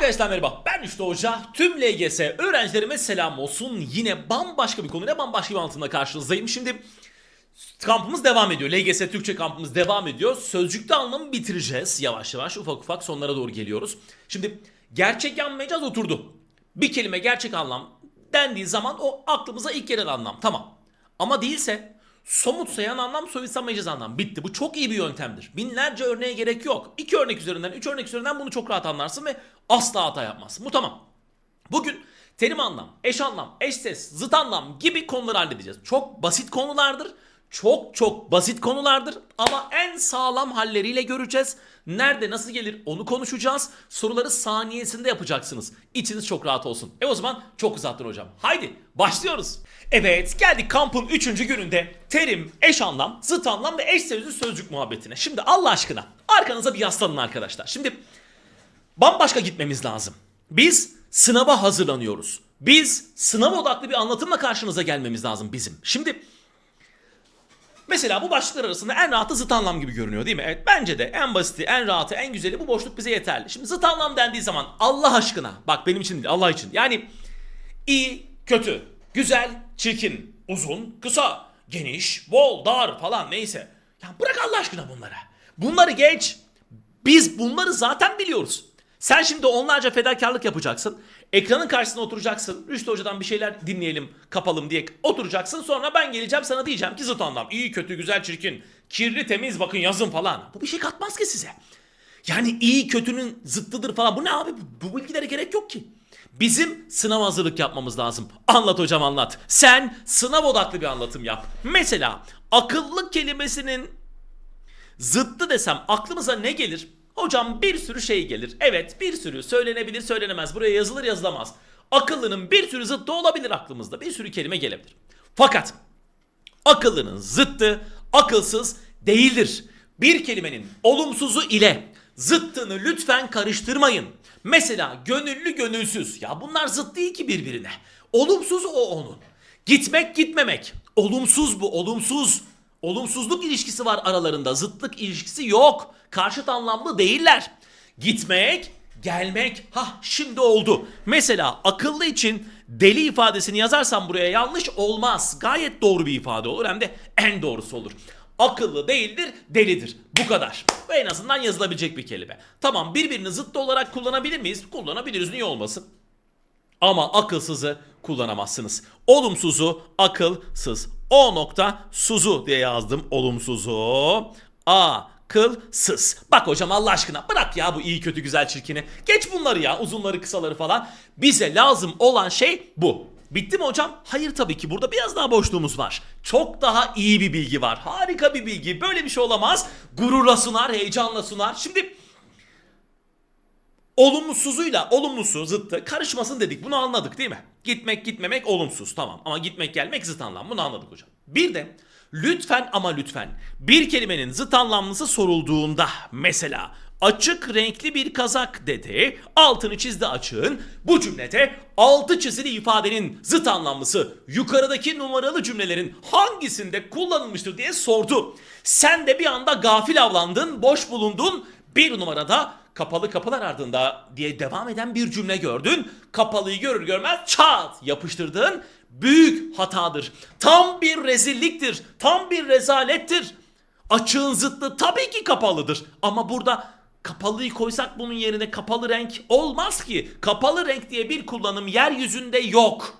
Arkadaşlar merhaba ben Üçlü Hoca. Tüm LGS öğrencilerime selam olsun. Yine bambaşka bir konuyla bambaşka bir anlatımla karşınızdayım. Şimdi kampımız devam ediyor. LGS Türkçe kampımız devam ediyor. Sözcükte anlamı bitireceğiz yavaş yavaş ufak ufak sonlara doğru geliyoruz. Şimdi gerçek yan mecaz oturdu. Bir kelime gerçek anlam dendiği zaman o aklımıza ilk gelen anlam tamam. Ama değilse somut sayan anlam soyutsam mecaz anlam bitti. Bu çok iyi bir yöntemdir. Binlerce örneğe gerek yok. İki örnek üzerinden, üç örnek üzerinden bunu çok rahat anlarsın ve asla hata yapmazsın. Bu tamam. Bugün terim anlam, eş anlam, eş ses, zıt anlam gibi konuları halledeceğiz. Çok basit konulardır. Çok çok basit konulardır ama en sağlam halleriyle göreceğiz. Nerede nasıl gelir onu konuşacağız. Soruları saniyesinde yapacaksınız. İçiniz çok rahat olsun. E o zaman çok uzattın hocam. Haydi başlıyoruz. Evet geldik kampın 3. gününde terim, eş anlam, zıt anlam ve eş sözlü sözcük muhabbetine. Şimdi Allah aşkına arkanıza bir yaslanın arkadaşlar. Şimdi bambaşka gitmemiz lazım. Biz sınava hazırlanıyoruz. Biz sınav odaklı bir anlatımla karşınıza gelmemiz lazım bizim. Şimdi mesela bu başlıklar arasında en rahatı zıt anlam gibi görünüyor değil mi? Evet bence de en basiti, en rahatı, en güzeli bu boşluk bize yeterli. Şimdi zıt anlam dendiği zaman Allah aşkına bak benim için değil Allah için. Yani iyi, kötü, güzel, çirkin, uzun, kısa, geniş, bol, dar falan neyse. Ya bırak Allah aşkına bunları. Bunları geç. Biz bunları zaten biliyoruz. Sen şimdi onlarca fedakarlık yapacaksın. Ekranın karşısına oturacaksın. Rüştü Hoca'dan bir şeyler dinleyelim, kapalım diye oturacaksın. Sonra ben geleceğim sana diyeceğim ki zıt anlam. İyi, kötü, güzel, çirkin, kirli, temiz bakın yazın falan. Bu bir şey katmaz ki size. Yani iyi kötünün zıttıdır falan. Bu ne abi? Bu bilgilere gerek yok ki. Bizim sınav hazırlık yapmamız lazım. Anlat hocam anlat. Sen sınav odaklı bir anlatım yap. Mesela akıllı kelimesinin zıttı desem aklımıza ne gelir? Hocam bir sürü şey gelir. Evet bir sürü söylenebilir söylenemez. Buraya yazılır yazılamaz. Akıllının bir sürü zıttı olabilir aklımızda. Bir sürü kelime gelebilir. Fakat akıllının zıttı akılsız değildir. Bir kelimenin olumsuzu ile zıttını lütfen karıştırmayın. Mesela gönüllü gönülsüz. Ya bunlar zıt değil ki birbirine. Olumsuz o onun. Gitmek gitmemek. Olumsuz bu olumsuz. Olumsuzluk ilişkisi var aralarında. Zıtlık ilişkisi yok. Karşıt anlamlı değiller. Gitmek, gelmek. Hah şimdi oldu. Mesela akıllı için deli ifadesini yazarsam buraya yanlış olmaz. Gayet doğru bir ifade olur hem de en doğrusu olur. Akıllı değildir, delidir. Bu kadar. Ve en azından yazılabilecek bir kelime. Tamam birbirini zıttı olarak kullanabilir miyiz? Kullanabiliriz. Niye olmasın? Ama akılsızı kullanamazsınız. Olumsuzu akılsız. O nokta suzu diye yazdım. Olumsuzu akılsız. Bak hocam Allah aşkına bırak ya bu iyi kötü güzel çirkini. Geç bunları ya uzunları kısaları falan. Bize lazım olan şey bu. Bitti mi hocam? Hayır tabii ki burada biraz daha boşluğumuz var. Çok daha iyi bir bilgi var. Harika bir bilgi. Böyle bir şey olamaz. Gururla sunar, heyecanla sunar. Şimdi olumsuzuyla olumlusu zıttı karışmasın dedik. Bunu anladık değil mi? Gitmek gitmemek olumsuz tamam ama gitmek gelmek zıt anlam. Bunu anladık hocam. Bir de lütfen ama lütfen bir kelimenin zıt anlamlısı sorulduğunda mesela açık renkli bir kazak dedi. Altını çizdi açığın. Bu cümlede altı çizili ifadenin zıt anlamlısı yukarıdaki numaralı cümlelerin hangisinde kullanılmıştır diye sordu. Sen de bir anda gafil avlandın, boş bulundun. Bir numarada kapalı kapılar ardında diye devam eden bir cümle gördün. Kapalıyı görür görmez çat yapıştırdın. Büyük hatadır. Tam bir rezilliktir. Tam bir rezalettir. Açığın zıttı tabii ki kapalıdır. Ama burada kapalıyı koysak bunun yerine kapalı renk olmaz ki. Kapalı renk diye bir kullanım yeryüzünde yok.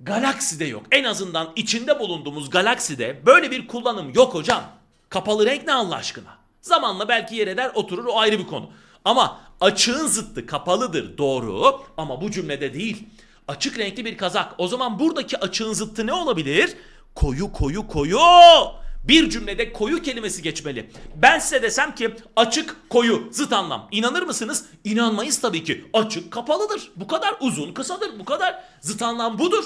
Galakside yok. En azından içinde bulunduğumuz galakside böyle bir kullanım yok hocam. Kapalı renk ne Allah aşkına? Zamanla belki yer eder oturur o ayrı bir konu. Ama açığın zıttı kapalıdır doğru ama bu cümlede değil. Açık renkli bir kazak. O zaman buradaki açığın zıttı ne olabilir? Koyu koyu koyu. Bir cümlede koyu kelimesi geçmeli. Ben size desem ki açık koyu zıt anlam. İnanır mısınız? İnanmayız tabii ki. Açık kapalıdır. Bu kadar uzun kısadır. Bu kadar zıt anlam budur.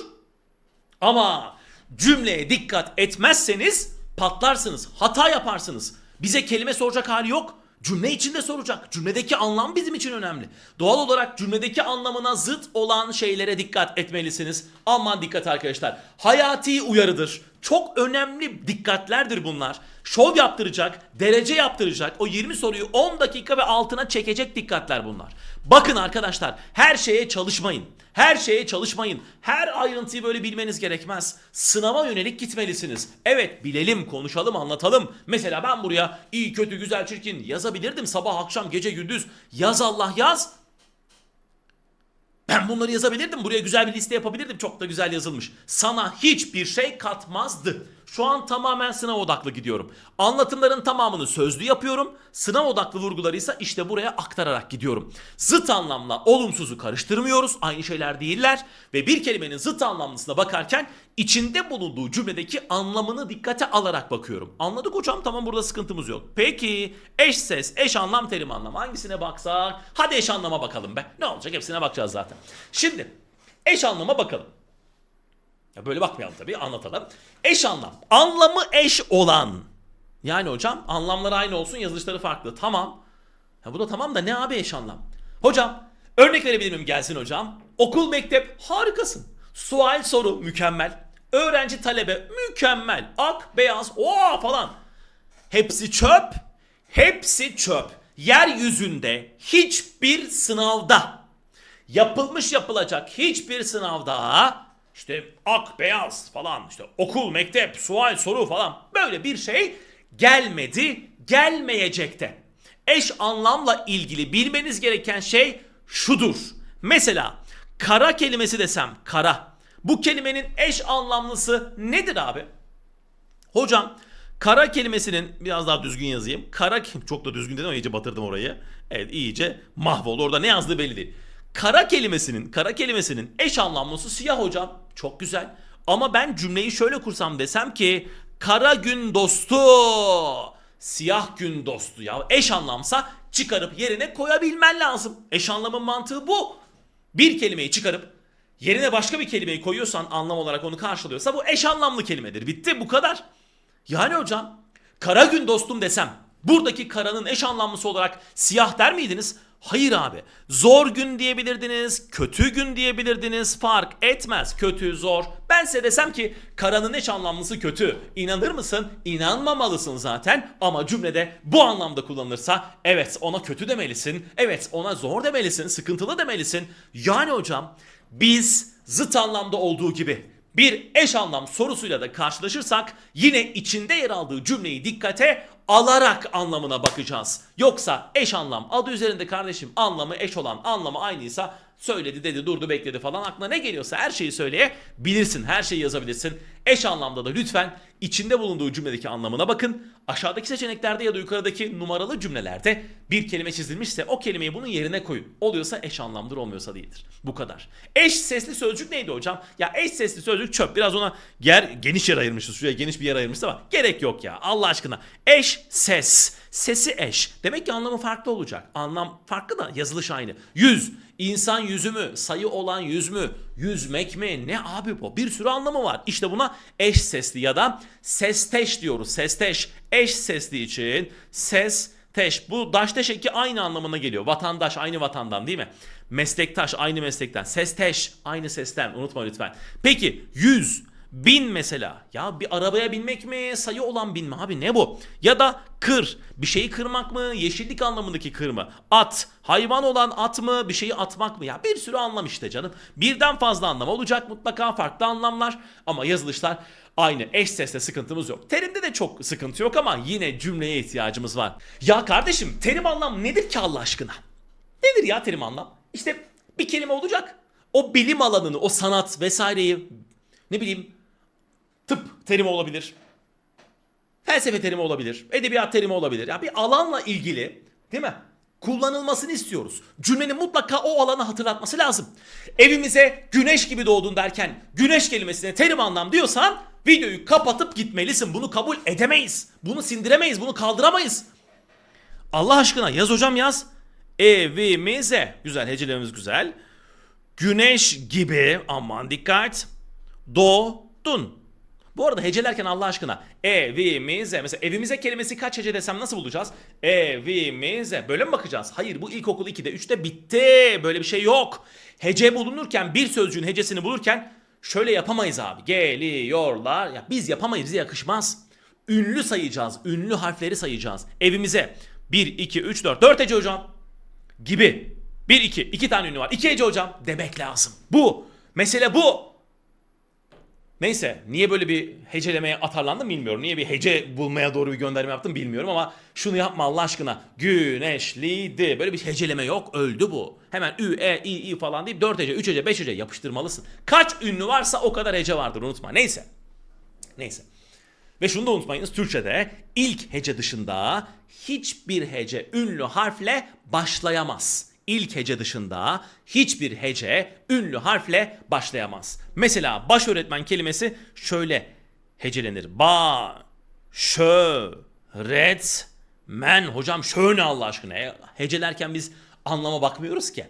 Ama cümleye dikkat etmezseniz patlarsınız, hata yaparsınız. Bize kelime soracak hali yok. Cümle içinde soracak. Cümledeki anlam bizim için önemli. Doğal olarak cümledeki anlamına zıt olan şeylere dikkat etmelisiniz. Aman dikkat arkadaşlar. Hayati uyarıdır. Çok önemli dikkatlerdir bunlar. Şov yaptıracak, derece yaptıracak. O 20 soruyu 10 dakika ve altına çekecek dikkatler bunlar. Bakın arkadaşlar her şeye çalışmayın. Her şeye çalışmayın. Her ayrıntıyı böyle bilmeniz gerekmez. Sınava yönelik gitmelisiniz. Evet bilelim, konuşalım, anlatalım. Mesela ben buraya iyi, kötü, güzel, çirkin yazabilirdim. Sabah, akşam, gece, gündüz. Yaz Allah yaz. Ben bunları yazabilirdim. Buraya güzel bir liste yapabilirdim. Çok da güzel yazılmış. Sana hiçbir şey katmazdı. Şu an tamamen sınav odaklı gidiyorum. Anlatımların tamamını sözlü yapıyorum. Sınav odaklı vurguları ise işte buraya aktararak gidiyorum. Zıt anlamla olumsuzu karıştırmıyoruz. Aynı şeyler değiller. Ve bir kelimenin zıt anlamlısına bakarken içinde bulunduğu cümledeki anlamını dikkate alarak bakıyorum. Anladık hocam tamam burada sıkıntımız yok. Peki eş ses, eş anlam, terim anlam hangisine baksak? Hadi eş anlama bakalım be. Ne olacak hepsine bakacağız zaten. Şimdi eş anlama bakalım. Ya böyle bakmayalım tabii anlatalım. Eş anlam. Anlamı eş olan. Yani hocam anlamları aynı olsun yazılışları farklı. Tamam. Ya bu da tamam da ne abi eş anlam? Hocam örnek verebilir miyim gelsin hocam? Okul mektep harikasın. Sual soru mükemmel. Öğrenci talebe mükemmel. Ak beyaz oha falan. Hepsi çöp. Hepsi çöp. Yeryüzünde hiçbir sınavda yapılmış yapılacak hiçbir sınavda işte ak beyaz falan işte okul mektep sual soru falan böyle bir şey gelmedi gelmeyecekte. Eş anlamla ilgili bilmeniz gereken şey şudur. Mesela kara kelimesi desem kara. Bu kelimenin eş anlamlısı nedir abi? Hocam kara kelimesinin biraz daha düzgün yazayım. Kara çok da düzgün dedim ama iyice batırdım orayı. Evet iyice mahvoldu. Orada ne yazdığı belli değil. Kara kelimesinin kara kelimesinin eş anlamlısı siyah hocam. Çok güzel. Ama ben cümleyi şöyle kursam desem ki kara gün dostu siyah gün dostu ya eş anlamsa çıkarıp yerine koyabilmen lazım. Eş anlamın mantığı bu. Bir kelimeyi çıkarıp yerine başka bir kelimeyi koyuyorsan anlam olarak onu karşılıyorsa bu eş anlamlı kelimedir. Bitti bu kadar. Yani hocam kara gün dostum desem buradaki karanın eş anlamlısı olarak siyah der miydiniz? Hayır abi. Zor gün diyebilirdiniz, kötü gün diyebilirdiniz. Fark etmez. Kötü, zor. Ben size desem ki karanın eş anlamlısı kötü. İnanır mısın? İnanmamalısın zaten. Ama cümlede bu anlamda kullanılırsa evet ona kötü demelisin. Evet ona zor demelisin, sıkıntılı demelisin. Yani hocam biz zıt anlamda olduğu gibi bir eş anlam sorusuyla da karşılaşırsak yine içinde yer aldığı cümleyi dikkate alarak anlamına bakacağız. Yoksa eş anlam adı üzerinde kardeşim anlamı eş olan anlamı aynıysa söyledi dedi durdu bekledi falan aklına ne geliyorsa her şeyi söyleyebilirsin. Her şeyi yazabilirsin. Eş anlamda da lütfen içinde bulunduğu cümledeki anlamına bakın. Aşağıdaki seçeneklerde ya da yukarıdaki numaralı cümlelerde bir kelime çizilmişse o kelimeyi bunun yerine koyun. Oluyorsa eş anlamdır olmuyorsa değildir. Bu kadar. Eş sesli sözcük neydi hocam? Ya eş sesli sözcük çöp. Biraz ona yer geniş yer ayırmışız. Şuraya geniş bir yer ayırmışız ama gerek yok ya. Allah aşkına. Eş ses. Sesi eş. Demek ki anlamı farklı olacak. Anlam farklı da yazılış aynı. Yüz. İnsan yüzü mü? Sayı olan yüz mü? Yüzmek mi? Ne abi bu? Bir sürü anlamı var. İşte buna eş sesli ya da sesteş diyoruz. Sesteş. Eş sesli için ses teş. Bu daşteş eki aynı anlamına geliyor. Vatandaş aynı vatandan değil mi? Meslektaş aynı meslekten. Sesteş aynı sesten. Unutma lütfen. Peki yüz. Bin mesela. Ya bir arabaya binmek mi? Sayı olan bin mi? Abi ne bu? Ya da kır. Bir şeyi kırmak mı? Yeşillik anlamındaki kır mı? At. Hayvan olan at mı? Bir şeyi atmak mı? Ya bir sürü anlam işte canım. Birden fazla anlam olacak mutlaka farklı anlamlar. Ama yazılışlar aynı. Eş sesle sıkıntımız yok. Terimde de çok sıkıntı yok ama yine cümleye ihtiyacımız var. Ya kardeşim terim anlam nedir ki Allah aşkına? Nedir ya terim anlam? İşte bir kelime olacak. O bilim alanını, o sanat vesaireyi ne bileyim tıp terimi olabilir. Felsefe terimi olabilir. Edebiyat terimi olabilir. Ya bir alanla ilgili değil mi? Kullanılmasını istiyoruz. Cümlenin mutlaka o alanı hatırlatması lazım. Evimize güneş gibi doğdun derken güneş kelimesine terim anlam diyorsan videoyu kapatıp gitmelisin. Bunu kabul edemeyiz. Bunu sindiremeyiz. Bunu kaldıramayız. Allah aşkına yaz hocam yaz. Evimize. Güzel hecelerimiz güzel. Güneş gibi aman dikkat. Doğdun. Bu arada hecelerken Allah aşkına evimize mesela evimize kelimesi kaç hece desem nasıl bulacağız? Evimize böyle mi bakacağız? Hayır bu ilkokul 2'de 3'te bitti. Böyle bir şey yok. Hece bulunurken bir sözcüğün hecesini bulurken şöyle yapamayız abi. Geliyorlar. Ya biz yapamayız bize yakışmaz. Ünlü sayacağız. Ünlü harfleri sayacağız. Evimize 1, 2, 3, 4. 4 hece hocam. Gibi. 1, 2. 2 tane ünlü var. 2 hece hocam. Demek lazım. Bu. Mesele bu. Neyse niye böyle bir hecelemeye atarlandım bilmiyorum. Niye bir hece bulmaya doğru bir gönderme yaptım bilmiyorum ama şunu yapma Allah aşkına. Güneşliydi. Böyle bir heceleme yok öldü bu. Hemen ü, e, i, i falan deyip 4 hece, 3 hece, 5 hece yapıştırmalısın. Kaç ünlü varsa o kadar hece vardır unutma. Neyse. Neyse. Ve şunu da unutmayınız Türkçe'de ilk hece dışında hiçbir hece ünlü harfle başlayamaz. İlk hece dışında hiçbir hece ünlü harfle başlayamaz. Mesela baş öğretmen kelimesi şöyle hecelenir. Ba, şö, ret, men. Hocam şö ne Allah aşkına? Hecelerken biz anlama bakmıyoruz ki.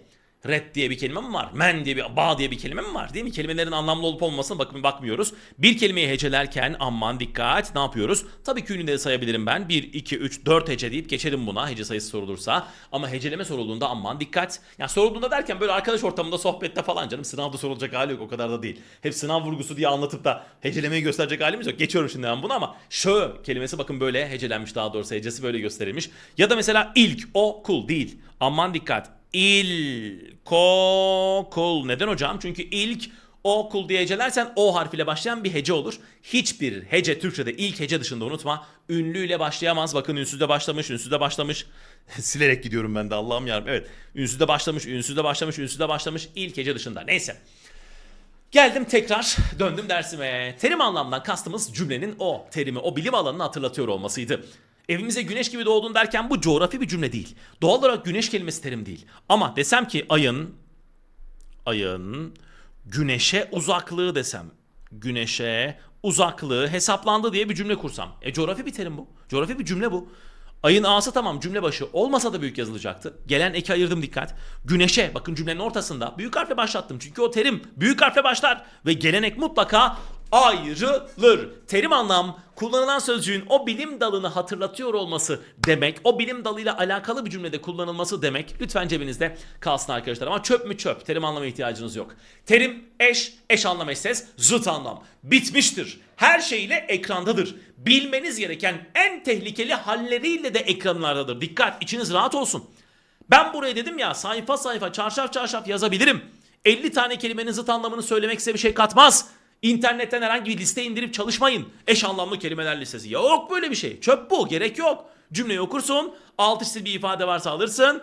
Red diye bir kelime mi var? Men diye bir, ba diye bir kelime mi var? Değil mi? Kelimelerin anlamlı olup olmamasına bakın bakmıyoruz. Bir kelimeyi hecelerken aman dikkat ne yapıyoruz? Tabii ki ünlüleri sayabilirim ben. 1, 2, 3, 4 hece deyip geçerim buna hece sayısı sorulursa. Ama heceleme sorulduğunda aman dikkat. Yani sorulduğunda derken böyle arkadaş ortamında sohbette falan canım sınavda sorulacak hali yok o kadar da değil. Hep sınav vurgusu diye anlatıp da hecelemeyi gösterecek halimiz yok. Geçiyorum şimdi ben bunu ama şö kelimesi bakın böyle hecelenmiş daha doğrusu hecesi böyle gösterilmiş. Ya da mesela ilk o kul değil. Aman dikkat. İlkokul. Neden hocam? Çünkü ilk okul diye o harfiyle başlayan bir hece olur. Hiçbir hece Türkçe'de ilk hece dışında unutma. Ünlüyle başlayamaz. Bakın ünsüzde başlamış, ünsüzde başlamış. Silerek gidiyorum ben de Allah'ım yarabbim. Evet. Ünsüzde başlamış, ünsüzde başlamış, ünsüzde başlamış. ilk hece dışında. Neyse. Geldim tekrar döndüm dersime. Terim anlamdan kastımız cümlenin o terimi, o bilim alanını hatırlatıyor olmasıydı. Evimize güneş gibi doğdun derken bu coğrafi bir cümle değil. Doğal olarak güneş kelimesi terim değil. Ama desem ki ayın, ayın güneşe uzaklığı desem. Güneşe uzaklığı hesaplandı diye bir cümle kursam. E coğrafi bir terim bu. Coğrafi bir cümle bu. Ayın A'sı tamam cümle başı olmasa da büyük yazılacaktı. Gelen eki ayırdım dikkat. Güneşe bakın cümlenin ortasında büyük harfle başlattım. Çünkü o terim büyük harfle başlar ve gelenek mutlaka ayrılır. Terim anlam kullanılan sözcüğün o bilim dalını hatırlatıyor olması demek. O bilim dalıyla alakalı bir cümlede kullanılması demek. Lütfen cebinizde kalsın arkadaşlar. Ama çöp mü çöp. Terim anlama ihtiyacınız yok. Terim eş, eş anlam eş ses, zıt anlam. Bitmiştir. Her şeyle ekrandadır. Bilmeniz gereken en tehlikeli halleriyle de ekranlardadır. Dikkat içiniz rahat olsun. Ben buraya dedim ya sayfa sayfa çarşaf çarşaf yazabilirim. 50 tane kelimenin zıt anlamını söylemek size bir şey katmaz. İnternetten herhangi bir liste indirip çalışmayın. Eş anlamlı kelimeler listesi. Yok böyle bir şey. Çöp bu. Gerek yok. Cümleyi okursun. Alt üstü bir ifade varsa alırsın.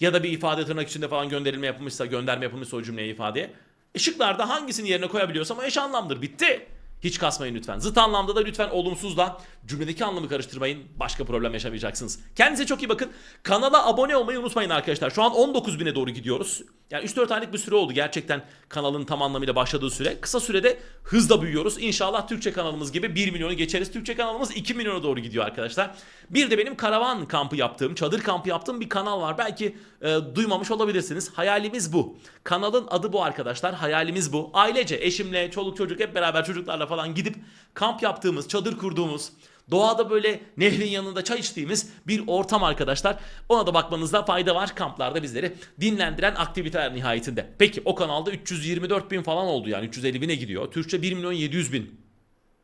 Ya da bir ifade tırnak içinde falan gönderilme yapılmışsa, gönderme yapılmışsa o cümleye ifadeye. E şıklarda hangisini yerine koyabiliyorsam o eş anlamdır. Bitti. Hiç kasmayın lütfen. Zıt anlamda da lütfen olumsuzla cümledeki anlamı karıştırmayın. Başka problem yaşamayacaksınız. Kendinize çok iyi bakın. Kanala abone olmayı unutmayın arkadaşlar. Şu an 19 bine doğru gidiyoruz. Yani 3-4 aylık bir süre oldu gerçekten kanalın tam anlamıyla başladığı süre. Kısa sürede hızla büyüyoruz. İnşallah Türkçe kanalımız gibi 1 milyonu geçeriz. Türkçe kanalımız 2 milyona doğru gidiyor arkadaşlar. Bir de benim karavan kampı yaptığım, çadır kampı yaptığım bir kanal var. Belki e, duymamış olabilirsiniz. Hayalimiz bu. Kanalın adı bu arkadaşlar. Hayalimiz bu. Ailece, eşimle, çoluk çocuk hep beraber çocuklarla falan gidip kamp yaptığımız, çadır kurduğumuz, Doğada böyle nehrin yanında çay içtiğimiz bir ortam arkadaşlar. Ona da bakmanızda fayda var. Kamplarda bizleri dinlendiren aktiviteler nihayetinde. Peki o kanalda 324 bin falan oldu yani 350 bine gidiyor. Türkçe 1 milyon 700 bin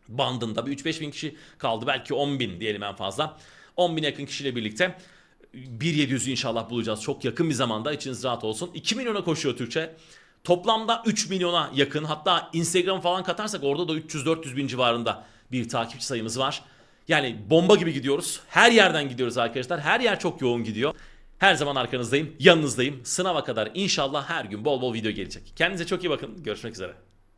bandında bir 3-5 bin kişi kaldı. Belki 10 bin diyelim en fazla. 10 bin yakın kişiyle birlikte 1.700'ü inşallah bulacağız. Çok yakın bir zamanda içiniz rahat olsun. 2 milyona koşuyor Türkçe. Toplamda 3 milyona yakın hatta Instagram falan katarsak orada da 300-400 bin civarında bir takipçi sayımız var. Yani bomba gibi gidiyoruz. Her yerden gidiyoruz arkadaşlar. Her yer çok yoğun gidiyor. Her zaman arkanızdayım, yanınızdayım. Sınava kadar inşallah her gün bol bol video gelecek. Kendinize çok iyi bakın. Görüşmek üzere.